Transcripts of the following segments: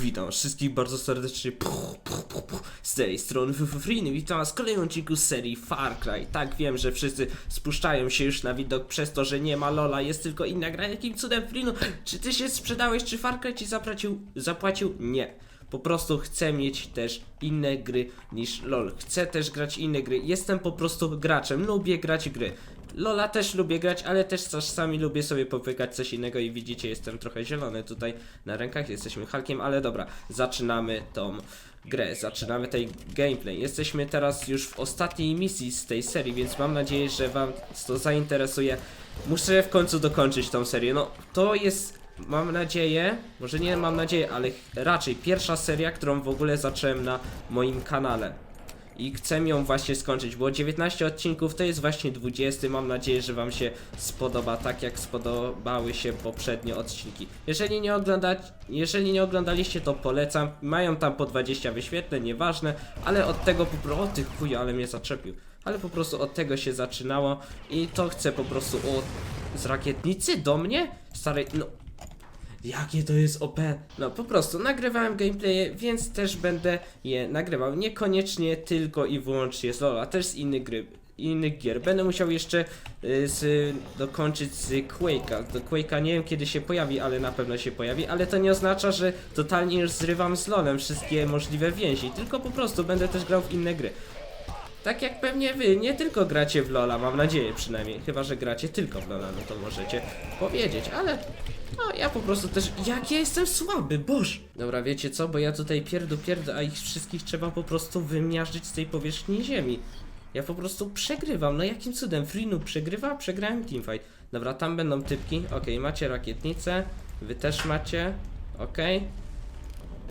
Witam wszystkich bardzo serdecznie z tej strony Friny. Witam was w kolejnym odcinku serii Far Cry. Tak wiem, że wszyscy spuszczają się już na widok przez to, że nie ma Lola, jest tylko inna gra. Jakim cudem Frinu? Czy ty się sprzedałeś, czy Far Cry ci zapłacił? Zapłacił? Nie. Po prostu chcę mieć też inne gry niż LOL. Chcę też grać inne gry. Jestem po prostu graczem, lubię grać gry. Lola też lubię grać, ale też czasami lubię sobie popykać coś innego i widzicie, jestem trochę zielony tutaj na rękach, jesteśmy Hulkiem, ale dobra, zaczynamy tą grę, zaczynamy tej gameplay. Jesteśmy teraz już w ostatniej misji z tej serii, więc mam nadzieję, że wam to zainteresuje. Muszę w końcu dokończyć tą serię, no to jest mam nadzieję, może nie mam nadzieję, ale raczej pierwsza seria, którą w ogóle zacząłem na moim kanale. I chcę ją właśnie skończyć, bo 19 odcinków to jest właśnie 20. Mam nadzieję, że Wam się spodoba tak jak spodobały się poprzednie odcinki. Jeżeli nie, oglądać, jeżeli nie oglądaliście, to polecam. Mają tam po 20 wyświetleń, nieważne, ale od tego po prostu. O ty chuj, ale mnie zaczepił. Ale po prostu od tego się zaczynało i to chcę po prostu. O, z rakietnicy do mnie? Starej. No, Jakie to jest OP? No po prostu nagrywałem gameplaye, więc też będę je nagrywał. Niekoniecznie tylko i wyłącznie z LoL'a, też z innych gry. Innych gier. Będę musiał jeszcze y, z, dokończyć z Quake'a. Do Quake'a nie wiem kiedy się pojawi, ale na pewno się pojawi. Ale to nie oznacza, że totalnie już zrywam z LoL'em wszystkie możliwe więzi. Tylko po prostu będę też grał w inne gry. Tak jak pewnie wy, nie tylko gracie w LoL'a, mam nadzieję przynajmniej. Chyba, że gracie tylko w LoL'a, no to możecie powiedzieć, ale no ja po prostu też, jak ja jestem słaby, boż! Dobra, wiecie co, bo ja tutaj pierdu pierdu, a ich wszystkich trzeba po prostu wymiażdżyć z tej powierzchni ziemi. Ja po prostu przegrywam, no jakim cudem? Freenu przegrywa? Przegrałem teamfight. Dobra, tam będą typki, okej, macie rakietnicę, wy też macie, okej.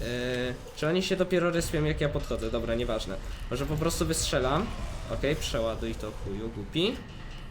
Yy, czy oni się dopiero respią jak ja podchodzę? Dobra, nieważne. Może po prostu wystrzelam. Okej, przeładuj to chuju, głupi.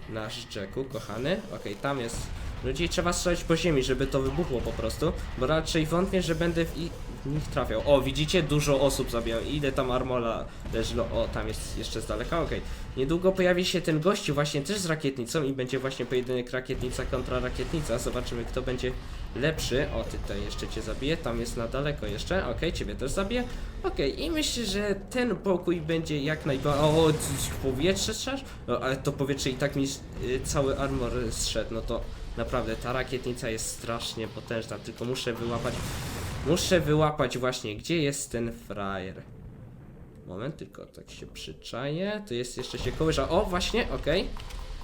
Nasz Jacku, kochany. Okej, tam jest. Ludzi trzeba strzelać po ziemi, żeby to wybuchło po prostu. Bo raczej wątpię, że będę w, i nich trafiał. O, widzicie? Dużo osób zabijam. Ile tam armola leży? O, tam jest jeszcze z daleka. Okej. Niedługo pojawi się ten gościu właśnie też z rakietnicą i będzie właśnie pojedynek rakietnica kontra rakietnica. Zobaczymy kto będzie lepszy. O, ty tutaj jeszcze cię zabiję. Tam jest na daleko jeszcze. Okej, ciebie też zabiję. Okej, i myślę, że ten pokój będzie jak najbardziej. O, powietrze strzelasz? No, ale to powietrze i tak mi y, cały armor zszedł. No to naprawdę ta rakietnica jest strasznie potężna. Tylko muszę wyłapać. Muszę wyłapać właśnie, gdzie jest ten frajer. Moment, tylko tak się przyczaję. Tu jest jeszcze się kołyża. O, właśnie, okej.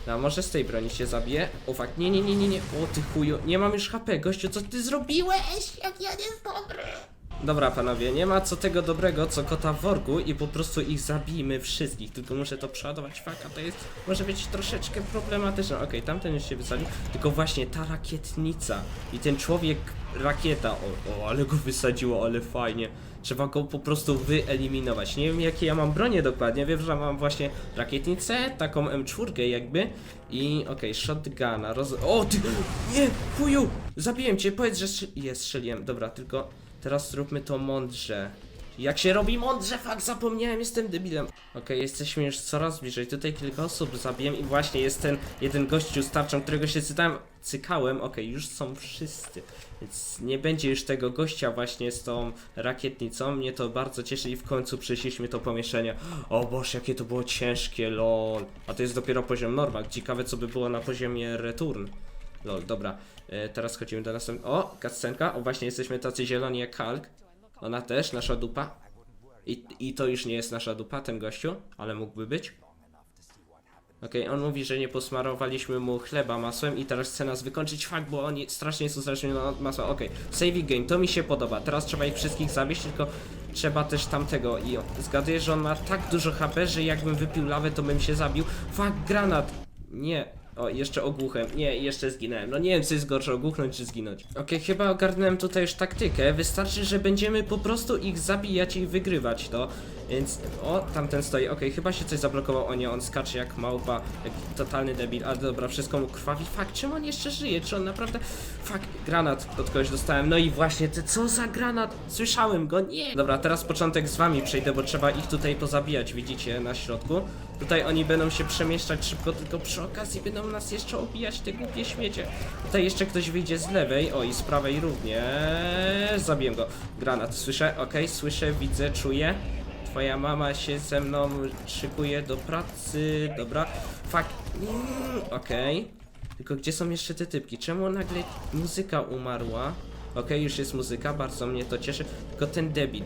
A może z tej broni się zabije? O, nie, nie, nie, nie, nie. O, ty chuju. Nie mam już HP, gościu, co ty zrobiłeś? Jak ja nie dobry. Dobra, panowie, nie ma co tego dobrego, co kota w worku i po prostu ich zabijmy wszystkich. Tylko muszę to przeładować. Faka, to jest, może być troszeczkę problematyczne. Okej, tamten już się wysadził. Tylko właśnie ta rakietnica i ten człowiek rakieta. O, o, ale go wysadziło, ale fajnie. Trzeba go po prostu wyeliminować. Nie wiem jakie ja mam bronie dokładnie. Wiem, że mam właśnie rakietnicę, taką M4 jakby. I okej, shotguna. Roz... O ty! Nie! Chuju! Zabiłem cię, powiedz, że strzel... jest, strzeliłem. Dobra, tylko teraz zróbmy to mądrze. Jak się robi mądrze, fakt, zapomniałem, jestem debilem. Okej, jesteśmy już coraz bliżej. Tutaj kilka osób zabiłem i właśnie jest ten jeden gościu z tarczą, którego się cytałem, cykałem. Okej, już są wszyscy. Więc nie będzie już tego gościa właśnie z tą rakietnicą. Mnie to bardzo cieszy i w końcu przeszliśmy to pomieszczenie. O Boże, jakie to było ciężkie, lol. A to jest dopiero poziom normal. Ciekawe co by było na poziomie return. Lol, dobra. E, teraz chodzimy do następnego. O, kascenka. O, właśnie jesteśmy tacy zieloni jak Hulk. Ona też, nasza dupa. I, I to już nie jest nasza dupa, ten gościu, ale mógłby być. Okej, on mówi, że nie posmarowaliśmy mu chleba masłem i teraz chce nas wykończyć fakt, bo oni strasznie są uzależnieni od masła. Okej, saving game, to mi się podoba. Teraz trzeba ich wszystkich zabić, tylko trzeba też tamtego i zgaduję, że on ma tak dużo HP, że jakbym wypił lawę, to bym się zabił. Fakt, granat! Nie. O, jeszcze ogłuchem. Nie, jeszcze zginąłem. No nie wiem, co jest gorsze, ogłuchnąć czy zginąć. Okej, chyba ogarnąłem tutaj już taktykę. Wystarczy, że będziemy po prostu ich zabijać i wygrywać to. Więc, o, tamten stoi, okej, chyba się coś zablokował, o nie, on skacze jak małpa, jak totalny debil, ale dobra, wszystko mu krwawi, fuck, czemu on jeszcze żyje, czy on naprawdę, fuck, granat od kogoś dostałem, no i właśnie, ty, co za granat, słyszałem go, nie! Dobra, teraz początek z wami przejdę, bo trzeba ich tutaj pozabijać, widzicie, na środku, tutaj oni będą się przemieszczać szybko, tylko przy okazji będą nas jeszcze obijać, te głupie śmiecie, tutaj jeszcze ktoś wyjdzie z lewej, o i z prawej również, zabiję go, granat, słyszę, okej, słyszę, widzę, czuję, Twoja mama się ze mną szykuje do pracy. Dobra. Fuck. Mm, Okej. Tylko gdzie są jeszcze te typki? Czemu nagle muzyka umarła? Okej, już jest muzyka, bardzo mnie to cieszy. Tylko ten debil.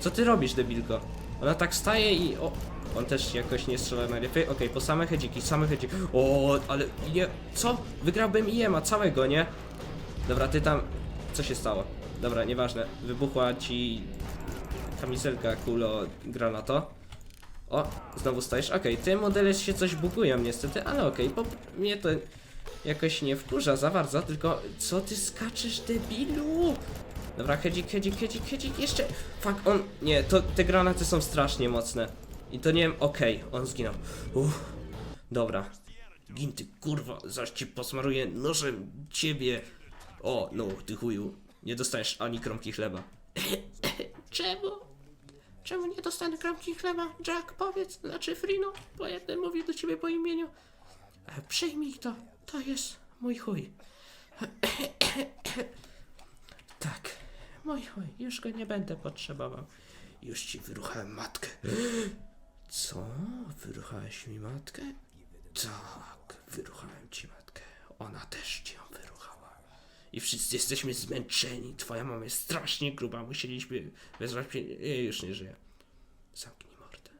Co ty robisz, debilko? Ona tak staje i. O! On też jakoś nie strzela najlepiej. Okej, po same hedziki, same hedziki. O, ale nie. Co? Wygrałbym IEMA całego, nie? Dobra, ty tam. Co się stało? Dobra, nieważne. Wybuchła ci kamizelka kulo granato. O, znowu stajesz. Okej, te modele się coś bugują niestety, ale okej, bo mnie to jakoś nie wkurza za bardzo, tylko co ty skaczesz debilu? Dobra, hedzik, hedzik, hedzik, hedzik, jeszcze. Fuck, on. Nie, to te granaty są strasznie mocne. I to nie wiem, okej, on zginął. Uff, dobra. Gin ty kurwa, zaś ci posmaruję nożem ciebie. O, no, ty chuju. Nie dostajesz ani kromki chleba. Czemu? Czemu nie dostanę kromki chleba? Jack, powiedz, znaczy Frino, bo ja ten mówię do ciebie po imieniu. E, Przyjmij to, to jest mój chuj. tak, mój chuj, już go nie będę potrzebował. Już ci wyruchałem matkę. Co? Wyruchałeś mi matkę? Tak, wyruchałem ci matkę. Ona też ci ją wyruchała. I wszyscy jesteśmy zmęczeni. Twoja mama jest strasznie gruba. Musieliśmy wezwać pieniądze. Już nie żyje. Zamknij mordę.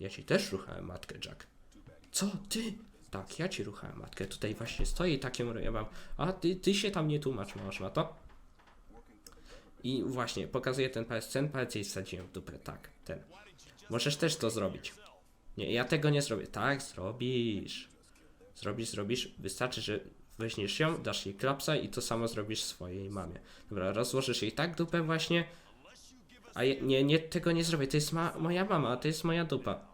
Ja ci też ruchałem matkę, Jack. Co? Ty? Tak, ja ci ruchałem matkę. Tutaj właśnie stoi takie ja mam. A ty, ty się tam nie tłumacz, masz na to. I właśnie, pokazuję ten palec. Ten palec jej wsadziłem w dupę. Tak, ten. Możesz też to zrobić. Nie, ja tego nie zrobię. Tak, zrobisz. Zrobisz, zrobisz. Wystarczy, że weźmiesz ją, dasz jej klapsa i to samo zrobisz swojej mamie. Dobra, rozłożysz jej tak dupę właśnie. A je, nie, nie, tego nie zrobię. To jest ma, moja mama, to jest moja dupa.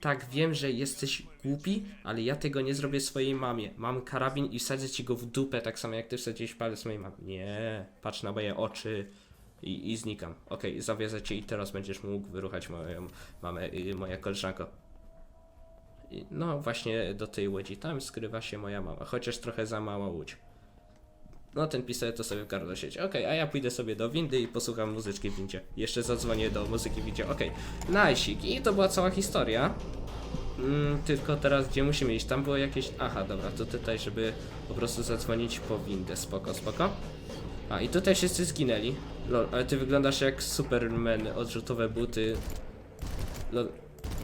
Tak, wiem, że jesteś głupi, ale ja tego nie zrobię swojej mamie. Mam karabin i wsadzę ci go w dupę, tak samo jak ty wsadziłeś palec mojej mamie. Nie, patrz na moje oczy i, i znikam. Okej, zawiozę cię i teraz będziesz mógł wyruchać moją mamę, moja koleżanko. No właśnie do tej łodzi, tam skrywa się moja mama, chociaż trochę za mała łódź. No ten pistolet to sobie w gardło siedzi. Okej, a ja pójdę sobie do windy i posłucham muzyczki w windzie. Jeszcze zadzwonię do muzyki w windzie. Okej, najsik. I to była cała historia. Mm, tylko teraz gdzie musimy iść? Tam było jakieś... Aha, dobra, to tutaj, żeby po prostu zadzwonić po windę. Spoko, spoko. A, i tutaj wszyscy zginęli. Lol, ale ty wyglądasz jak Superman, odrzutowe buty. Lol.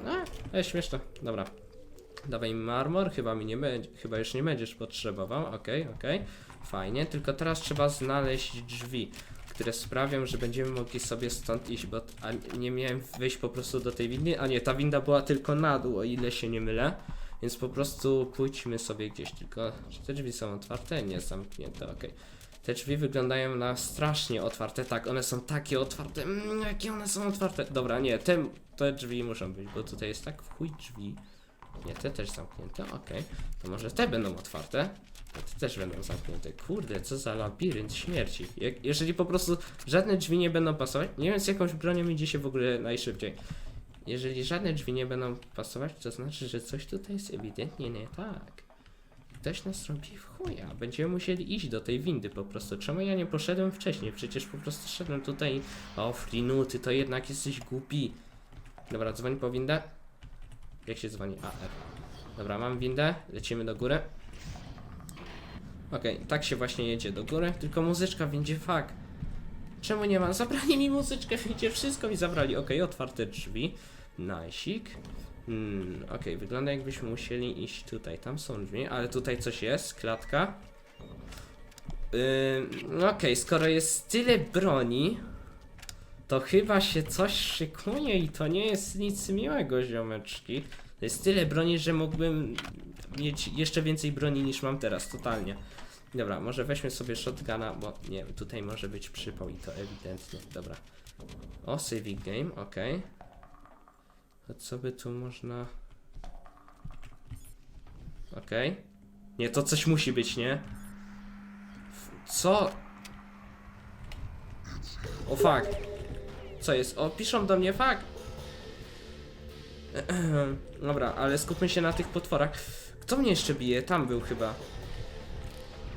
A, e, śmieszne. Dobra. Dawaj marmor, chyba mi nie będzie, chyba już nie będziesz potrzebował, okej, okej, fajnie, tylko teraz trzeba znaleźć drzwi, które sprawią, że będziemy mogli sobie stąd iść, bo nie miałem wejść po prostu do tej windy, a nie, ta winda była tylko na dół, o ile się nie mylę, więc po prostu pójdźmy sobie gdzieś, tylko czy te drzwi są otwarte? Nie, zamknięte, okej. Te drzwi wyglądają na strasznie otwarte, tak, one są takie otwarte, mm, jakie one są otwarte, dobra, nie, te, te drzwi muszą być, bo tutaj jest tak w chuj drzwi. Nie, te też zamknięte, okej. To może te będą otwarte, a te też będą zamknięte. Kurde, co za labirynt śmierci. Jak, jeżeli po prostu żadne drzwi nie będą pasować, nie wiem z jakąś bronią idzie się w ogóle najszybciej. Jeżeli żadne drzwi nie będą pasować, to znaczy, że coś tutaj jest ewidentnie nie tak. Ktoś nas robi w chuja. Będziemy musieli iść do tej windy po prostu. Czemu ja nie poszedłem wcześniej? Przecież po prostu szedłem tutaj. O, Frinu, ty to jednak jesteś głupi. Dobra, dzwoń po windę. Jak się dzwoni? A, F. Dobra, mam windę, lecimy do góry. Okej, tak się właśnie jedzie do góry, tylko muzyczka windzie, fuck. Czemu nie ma? Zabrali mi muzyczkę windzie, wszystko mi zabrali. Okej, otwarte drzwi. Najsik. Hmm, okej, wygląda jakbyśmy musieli iść tutaj. Tam są drzwi, ale tutaj coś jest, klatka. Yy, okej, skoro jest tyle broni, to chyba się coś szykuje i to nie jest nic miłego, ziomeczki. To jest tyle broni, że mógłbym mieć jeszcze więcej broni niż mam teraz, totalnie. Dobra, może weźmy sobie shotguna, bo nie wiem, tutaj może być przypał i to ewidentnie. Dobra. O, saving game, okej. To co by tu można... Okej. Nie, to coś musi być, nie? Co? O fuck. Co jest? O, piszą do mnie, fuck. Dobra, ale skupmy się na tych potworach. Kto mnie jeszcze bije? Tam był chyba.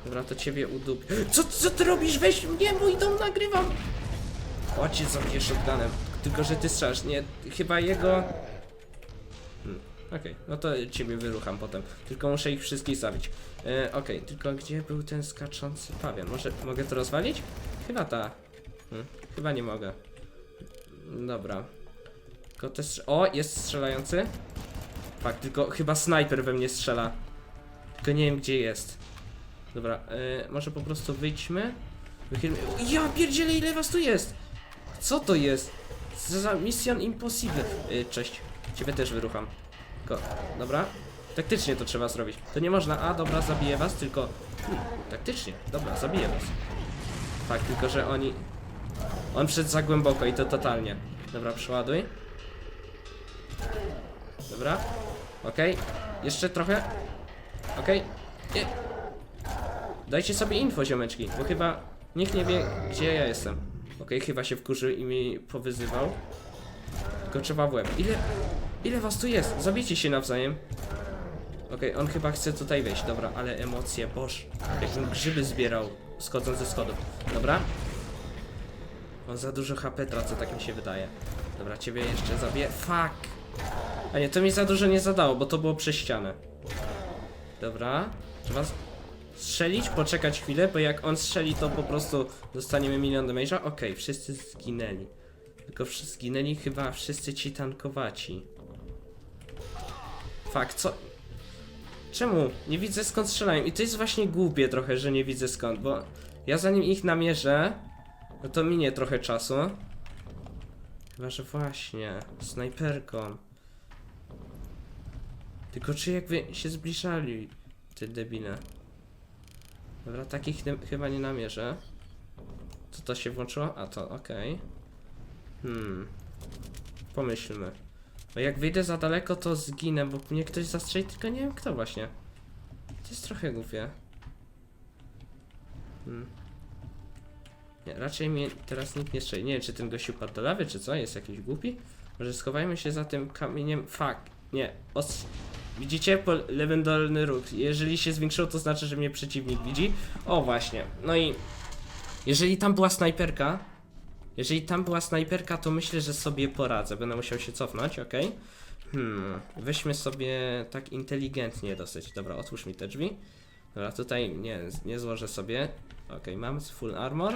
Dobra, to ciebie udup... Co, co ty robisz? Weź mnie, mój dom nagrywam! O, cię zabiję shotgunem. Tylko, że ty strzelasz. Nie, chyba jego... Hmm. Okej, no to ciebie wyrucham potem. Tylko muszę ich wszystkich zabić. E, Okej, tylko gdzie był ten skaczący pawian? Może mogę to rozwalić? Chyba ta. Hmm, chyba nie mogę. Dobra. Tylko te strz- O, jest strzelający. Fakt, tylko chyba snajper we mnie strzela. Tylko nie wiem gdzie jest. Dobra, e, może po prostu wyjdźmy. Wychylmy. Ja pierdzielę ile was tu jest! Co to jest? Co za Mission Impossible. E, cześć, ciebie też wyrucham. Tylko, dobra. Taktycznie to trzeba zrobić. To nie można, a dobra, zabiję was, tylko... Hmm, taktycznie, dobra, zabiję was. Tak, tylko że oni... On wszedł za głęboko i to totalnie. Dobra, przeładuj. Dobra. Okej. Jeszcze trochę. Okej. Nie. Dajcie sobie info, ziomeczki, bo chyba nikt nie wie, gdzie ja jestem. Okej, chyba się wkurzył i mi powyzywał. Tylko trzeba w łeb. Ile... Ile was tu jest? Zabijcie się nawzajem. Okej, on chyba chce tutaj wejść. Dobra, ale emocje, boż. Jakbym grzyby zbierał, schodząc ze schodów. Dobra. On za dużo HP tracę, tak mi się wydaje. Dobra, ciebie jeszcze zabiję. Fuck! A nie, to mi za dużo nie zadało, bo to było przez ścianę. Dobra. Trzeba strzelić, poczekać chwilę, bo jak on strzeli, to po prostu dostaniemy milion damage'a. Okej, wszyscy zginęli. Tylko wszyscy zginęli chyba wszyscy ci tankowaci. Fakt, co? Czemu? Nie widzę skąd strzelają. I to jest właśnie głupie trochę, że nie widzę skąd, bo ja zanim ich namierzę, no to minie trochę czasu. Chyba, że właśnie, snajperką. Tylko czy jakby się zbliżali, ty debile. Dobra, takich chyba nie namierzę. Co to się włączyło? A to, okej. Hmm. Pomyślmy. Bo jak wyjdę za daleko, to zginę, bo mnie ktoś zastrzeli, tylko nie wiem kto właśnie. To jest trochę głupie. Hmm. Nie, raczej mnie teraz nikt nie strzeli. Nie wiem, czy ten gościu padł do lawy, czy co? Jest jakiś głupi? Może schowajmy się za tym kamieniem. Fuck. Nie. Os... Widzicie? Po lewym dolny róg. Jeżeli się zwiększył, to znaczy, że mnie przeciwnik widzi. O, właśnie. No i... Jeżeli tam była snajperka... Jeżeli tam była snajperka, to myślę, że sobie poradzę. Będę musiał się cofnąć, ok? Hmm, weźmy sobie tak inteligentnie dosyć. Dobra, otwórz mi te drzwi. Dobra, tutaj nie, nie złożę sobie. Ok, mam full armor.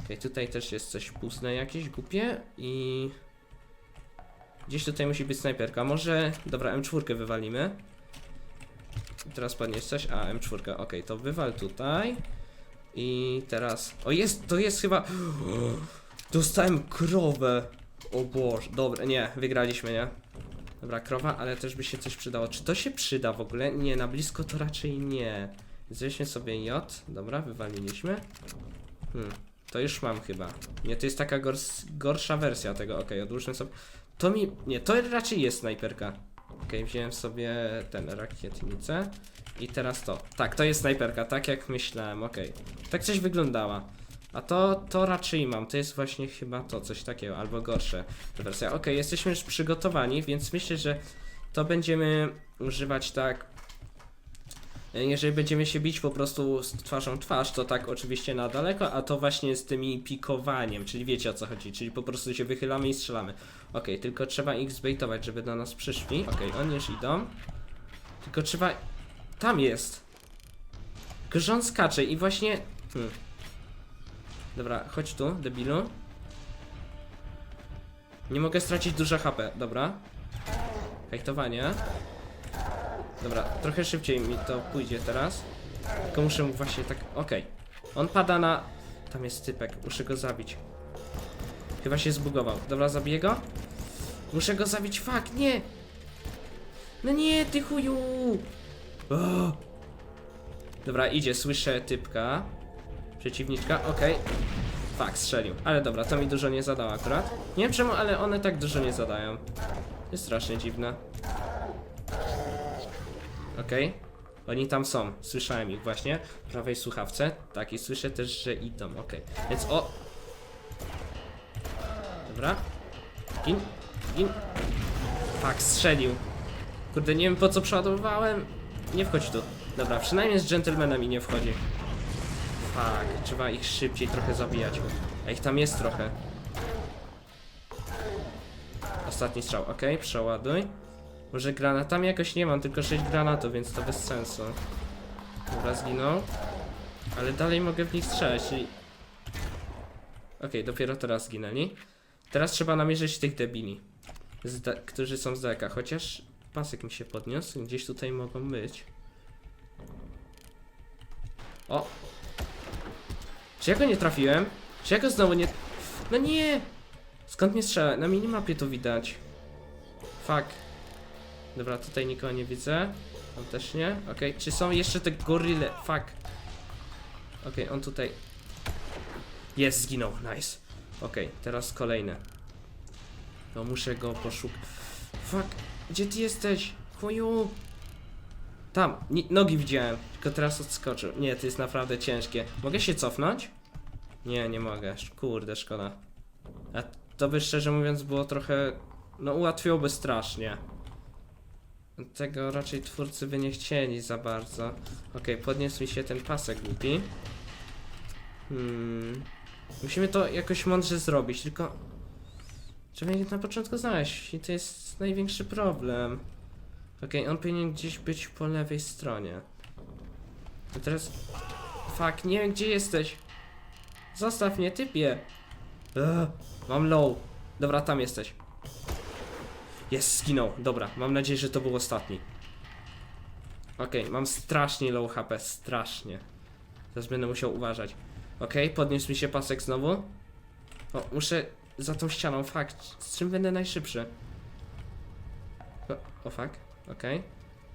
Ok, tutaj też jest coś puste jakieś głupie i... Gdzieś tutaj musi być snajperka. Może... Dobra, M4 wywalimy. Teraz podnieść coś. A, M4, ok, to wywal tutaj. I teraz... O, jest, to jest chyba... Dostałem krowę. O Boże, dobra, nie, wygraliśmy, nie? Dobra, krowa, ale też by się coś przydało. Czy to się przyda w ogóle? Nie, na blisko to raczej nie. Weźmy sobie J. Dobra, wywaliliśmy. Hmm, to już mam chyba. Nie, to jest taka gors gorsza wersja tego. Okej, odłóżmy sobie. To mi... Nie, to raczej jest snajperka. Okej, wziąłem sobie ten rakietnicę. I teraz to. Tak, to jest snajperka, tak jak myślałem, okej. Tak coś wyglądała. A to, to raczej mam, to jest właśnie chyba to, coś takiego, albo gorsze wersja. Okej, jesteśmy już przygotowani, więc myślę, że to będziemy używać tak. e, Jeżeli będziemy się bić po prostu z twarzą twarz, to tak oczywiście na daleko, a to właśnie z tymi pikowaniem, czyli wiecie o co chodzi, czyli po prostu się wychylamy i strzelamy. Okej, tylko trzeba ich zbejtować, żeby do nas przyszli. Okej, oni już idą. Tylko trzeba... Tam jest! Grząd skacze i właśnie... Hmm. Dobra, chodź tu, debilu. Nie mogę stracić dużo HP, dobra. Hejtowanie. Dobra, trochę szybciej mi to pójdzie teraz. Tylko muszę mu właśnie tak. Okej. On pada na. Tam jest typek, muszę go zabić. Chyba się zbugował. Dobra, zabiję go. Muszę go zabić, fuck, nie! No nie, ty chuju! O! Dobra, idzie, słyszę typka. Przeciwniczka, okej. Fak, strzelił. Ale dobra, to mi dużo nie zadało akurat. Nie wiem czemu, ale one tak dużo nie zadają. To jest strasznie dziwne. Okej. Oni tam są. Słyszałem ich właśnie. W prawej słuchawce. Tak, i słyszę też, że idą. Okej. Więc o. Dobra. Gin. Gin. Fak, strzelił. Kurde, nie wiem po co przeładowywałem. Nie wchodź tu. Dobra, przynajmniej z dżentelmenami nie wchodzi. Fuck, trzeba ich szybciej trochę zabijać. A ich tam jest trochę. Ostatni strzał, ok, przeładuj. Może granatami jakoś nie mam, tylko 6 granatów, więc to bez sensu. Dobra, zginął. Ale dalej mogę w nich strzelać, czyli... Okej, dopiero teraz zginęli. Teraz trzeba namierzyć tych debili. Którzy są z daleka, chociaż pasek mi się podniósł, gdzieś tutaj mogą być. O! Czy ja go nie trafiłem? Czy ja go znowu nie... No nie! Skąd mnie strzela? Na minimapie to widać. Fuck. Dobra, tutaj nikogo nie widzę. On też nie. Okej, czy są jeszcze te goryle? Fuck. Okej, on tutaj... Jest, zginął. Nice. Okej, teraz kolejne. No muszę go poszukać. Fuck, gdzie ty jesteś? Chuju. Tam, nogi widziałem, tylko teraz odskoczył. Nie, to jest naprawdę ciężkie. Mogę się cofnąć? Nie, nie mogę. Kurde, szkoda. A to by szczerze mówiąc było trochę. No, ułatwiłoby strasznie. Tego raczej twórcy by nie chcieli za bardzo. Okej, podniósł mi się ten pasek głupi. Hmm. Musimy to jakoś mądrze zrobić, tylko. Trzeba je na początku znaleźć i to jest największy problem. Okej, on powinien gdzieś być po lewej stronie. To teraz... Fuck, nie wiem gdzie jesteś. Zostaw mnie, typie. Ugh, mam low. Dobra, tam jesteś. Jest, skinął. Dobra, mam nadzieję, że to był ostatni. Okej, mam strasznie low HP, strasznie. Teraz będę musiał uważać. Okej, podniósł mi się pasek znowu. O, muszę za tą ścianą, fakt. Z czym będę najszybszy? O, o fuck, okej.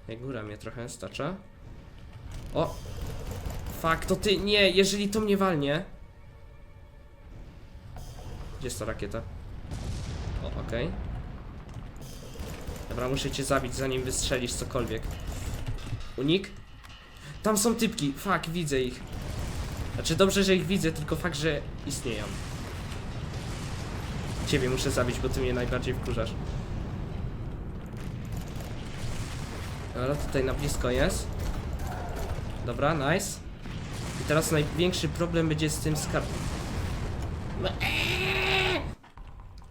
Okay. Góra mnie trochę stacza. O! Fuck, to ty, nie, jeżeli to mnie walnie. Gdzie jest ta rakieta? O, okej. Dobra, muszę cię zabić zanim wystrzelisz cokolwiek. Unik? Tam są typki, fuck, widzę ich. Znaczy dobrze, że ich widzę, tylko fakt, że istnieją. Ciebie muszę zabić, bo ty mnie najbardziej wkurzasz. Dobra, tutaj na blisko jest. Dobra, nice. I teraz największy problem będzie z tym skarb... No, eee!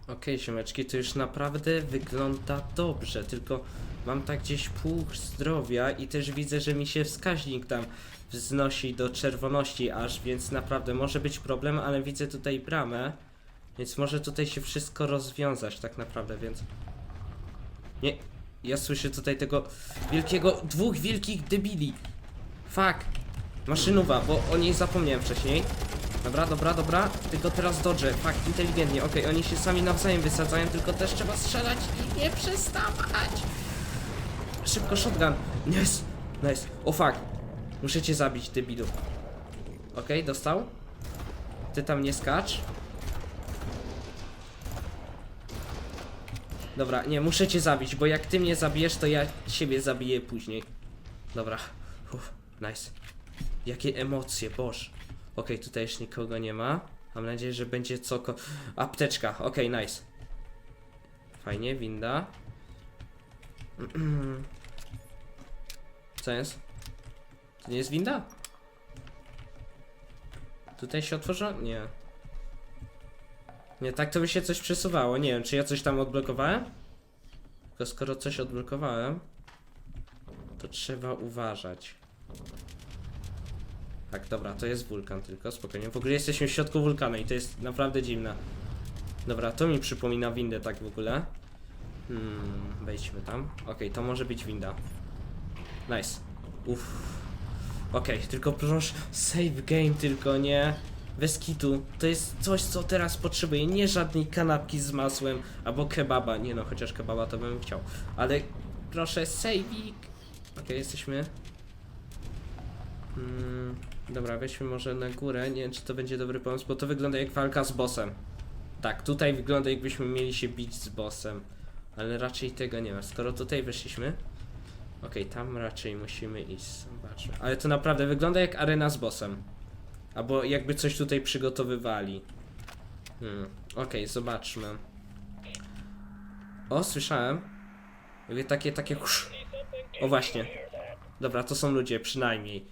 Okej, ziomeczki, to już naprawdę wygląda dobrze, tylko mam tak gdzieś pół zdrowia i też widzę, że mi się wskaźnik tam wznosi do czerwoności aż, więc naprawdę może być problem, ale widzę tutaj bramę, więc może tutaj się wszystko rozwiązać tak naprawdę, więc... Nie, ja słyszę tutaj tego wielkiego, dwóch wielkich debili. Fuck. Maszynowa, bo o niej zapomniałem wcześniej. Dobra, dobra, dobra. Tylko teraz dodge. Fuck, inteligentnie. Okej, oni się sami nawzajem wysadzają, tylko też trzeba strzelać i nie przestawać. Szybko shotgun. Nice. Nice. O fuck. Muszę cię zabić, debilu. Okej, dostał. Ty tam nie skacz. Dobra, nie, muszę cię zabić, bo jak ty mnie zabijesz, to ja siebie zabiję później. Dobra. Nice. Jakie emocje, boż. Okej, tutaj już nikogo nie ma. Mam nadzieję, że będzie coko... Apteczka, okej, nice. Fajnie, winda. Co jest? To nie jest winda? Tutaj się otworzyło? Nie. Nie, tak to by się coś przesuwało. Nie wiem, czy ja coś tam odblokowałem? Tylko skoro coś odblokowałem, to trzeba uważać. Tak, dobra, to jest wulkan tylko, spokojnie. W ogóle jesteśmy w środku wulkanu i to jest naprawdę dziwne. Dobra, to mi przypomina windę tak w ogóle. Hmm, wejdźmy tam. Okej, to może być winda. Nice. Uff. Okej, tylko proszę, save game tylko, nie? Bez kitu. To jest coś, co teraz potrzebuję. Nie żadnej kanapki z masłem albo kebaba. Nie no, chociaż kebaba to bym chciał. Ale proszę, saveik. Okej, jesteśmy. Mm, dobra, weźmy może na górę. Nie wiem, czy to będzie dobry pomysł, bo to wygląda jak walka z bossem. Tak, tutaj wygląda jakbyśmy mieli się bić z bossem. Ale raczej tego nie ma. Skoro tutaj weszliśmy. Okej, tam raczej musimy iść. Zobaczmy. Ale to naprawdę wygląda jak arena z bossem. Albo jakby coś tutaj przygotowywali. Hmm. Okej, zobaczmy. O, słyszałem. Mówię takie, takie. O, właśnie. Dobra, to są ludzie, przynajmniej.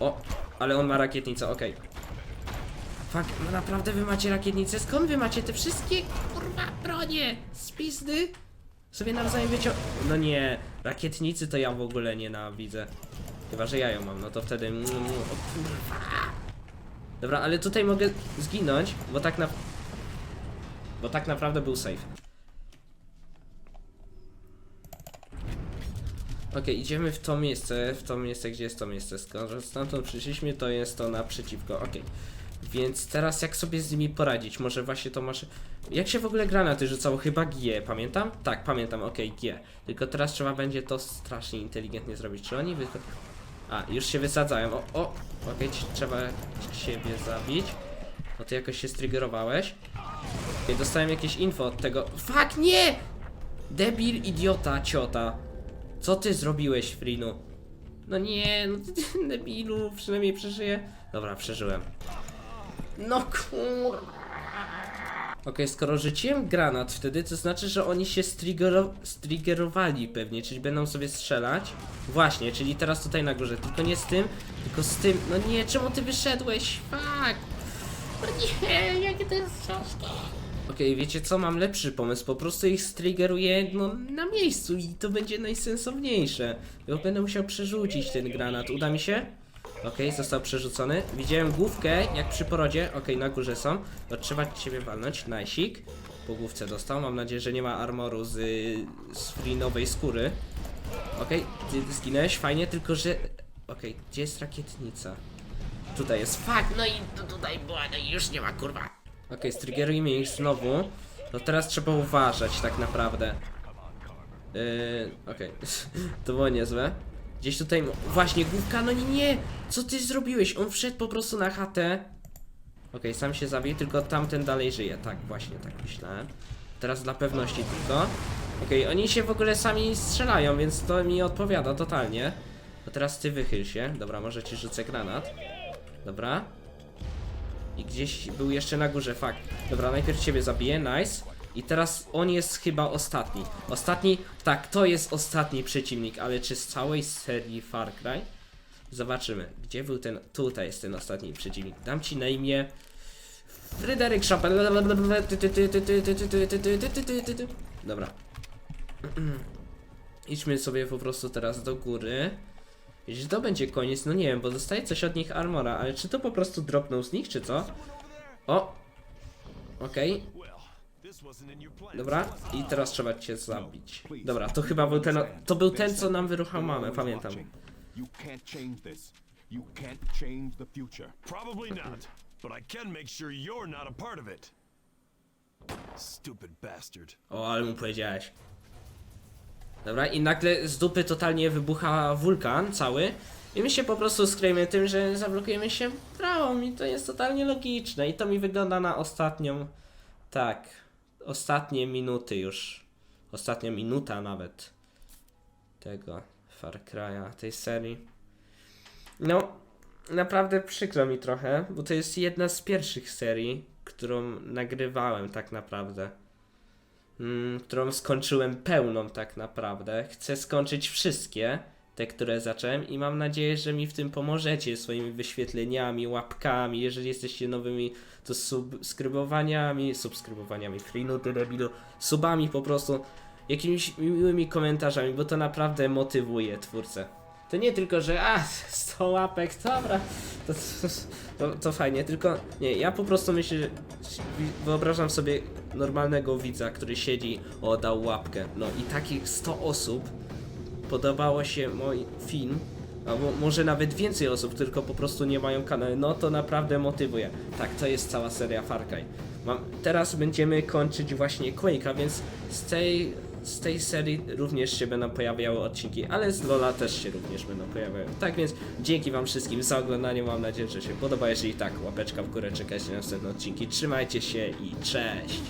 O, ale on ma rakietnicę, okej. Fuck, no naprawdę wy macie rakietnicę? Skąd wy macie te wszystkie kurwa bronie? Spizdy? Sobie nawzajem wycią... No nie, rakietnicy to ja w ogóle nienawidzę. Chyba, że ja ją mam, no to wtedy... O kurwa. Dobra, ale tutaj mogę zginąć, bo tak na... Bo tak naprawdę był safe. Okej, idziemy w to miejsce, w to miejsce, gdzie jest to miejsce. Skoro stamtąd przyszliśmy, to jest to naprzeciwko, okej. Więc teraz jak sobie z nimi poradzić? Może właśnie to masz... Jak się w ogóle granaty rzucało? Chyba G, pamiętam? Tak, pamiętam, okej, G. Tylko teraz trzeba będzie to strasznie inteligentnie zrobić. Czy oni wy... A, już się wysadzają. O, o! Okej, ci- trzeba siebie zabić. No ty jakoś się striggerowałeś. Okej, dostałem jakieś info od tego... Fuck, nie! Debil, idiota, ciota. Co ty zrobiłeś, Frinu? No nie, no debilu, przynajmniej przeżyję. Dobra, przeżyłem. No kurwa. Okej, skoro rzuciłem granat wtedy, to znaczy, że oni się strigero striggerowali pewnie, czyli będą sobie strzelać. Właśnie, czyli teraz tutaj na górze, tylko nie z tym, tylko z tym. No nie, czemu ty wyszedłeś? Fuck. No nie, jakie to jest ciężkie. Okej, wiecie co, mam lepszy pomysł, po prostu ich striggeruję no, na miejscu i to będzie najsensowniejsze. Bo będę musiał przerzucić ten granat, uda mi się? Okej, został przerzucony. Widziałem główkę, jak przy porodzie. Okej, na górze są. To trzeba ciebie walnąć. Najsik. Po główce dostał. Mam nadzieję, że nie ma armoru z, z free skóry. Okej, ty zginąłeś, fajnie, tylko że... Okej, gdzie jest rakietnica? Tutaj jest. Fuck, no i tutaj była, no i już nie ma, kurwa. Okej, striggerujmy ich znowu. To teraz trzeba uważać tak naprawdę. Yy, okej, to było niezłe. Gdzieś tutaj, właśnie główka, no nie, nie, co ty zrobiłeś? On wszedł po prostu na chatę. Okej, sam się zabił, tylko tamten dalej żyje, tak, właśnie, tak myślałem. Teraz dla pewności tylko. Okej, oni się w ogóle sami strzelają, więc to mi odpowiada totalnie. To teraz ty wychyl się, dobra, może ci rzucę granat. Dobra. I gdzieś był jeszcze na górze, fakt. Dobra, najpierw ciebie zabiję, nice. I teraz on jest chyba ostatni. Ostatni, tak, to jest ostatni przeciwnik, ale czy z całej serii Far Cry? Zobaczymy. Gdzie był ten, tutaj jest ten ostatni przeciwnik. Dam ci na imię Fryderyk Chopin. Dobra. Idźmy sobie po prostu teraz do góry. Jeśli to będzie koniec, no nie wiem, bo dostaję coś od nich armora, ale czy to po prostu dropnął z nich, czy co? O! Okej, dobra, i teraz trzeba cię zabić. Dobra, to chyba był ten, to był ten, co nam wyruchał mamę, pamiętam. You can't change this. You can't change the future. Probably not, but I can make sure you're not a part of it. Stupid bastard. O, ale mu powiedziałeś. Dobra, i nagle z dupy totalnie wybucha wulkan cały. I my się po prostu skryjemy tym, że zablokujemy się bramą i to jest totalnie logiczne. I to mi wygląda na ostatnią, tak, ostatnie minuty już. Ostatnia minuta nawet tego Far Cry'a, tej serii. No, naprawdę przykro mi trochę, bo to jest jedna z pierwszych serii, którą nagrywałem tak naprawdę mm, którą skończyłem pełną tak naprawdę. Chcę skończyć wszystkie, te, które zacząłem i mam nadzieję, że mi w tym pomożecie swoimi wyświetleniami, łapkami, jeżeli jesteście nowymi, to subskrybowaniami, subskrybowaniami, freenuty debilu, subami po prostu, jakimiś miłymi komentarzami, bo to naprawdę motywuje twórcę. To nie tylko, że a, 100 łapek, dobra, to, to, to, fajnie, tylko nie, ja po prostu myślę, wyobrażam sobie normalnego widza, który siedzi, o dał łapkę, no i takich 100 osób podobało się mój film, albo może nawet więcej osób, tylko po prostu nie mają kanału, no to naprawdę motywuje. Tak, to jest cała seria Far Cry. Mam, teraz będziemy kończyć właśnie Quake'a, więc z tej z tej serii również się będą pojawiały odcinki, ale z Lola też się również będą pojawiały. Tak więc dzięki wam wszystkim za oglądanie, mam nadzieję, że się podoba. Jeżeli tak, łapeczka w górę, czekajcie na następne odcinki. Trzymajcie się i cześć!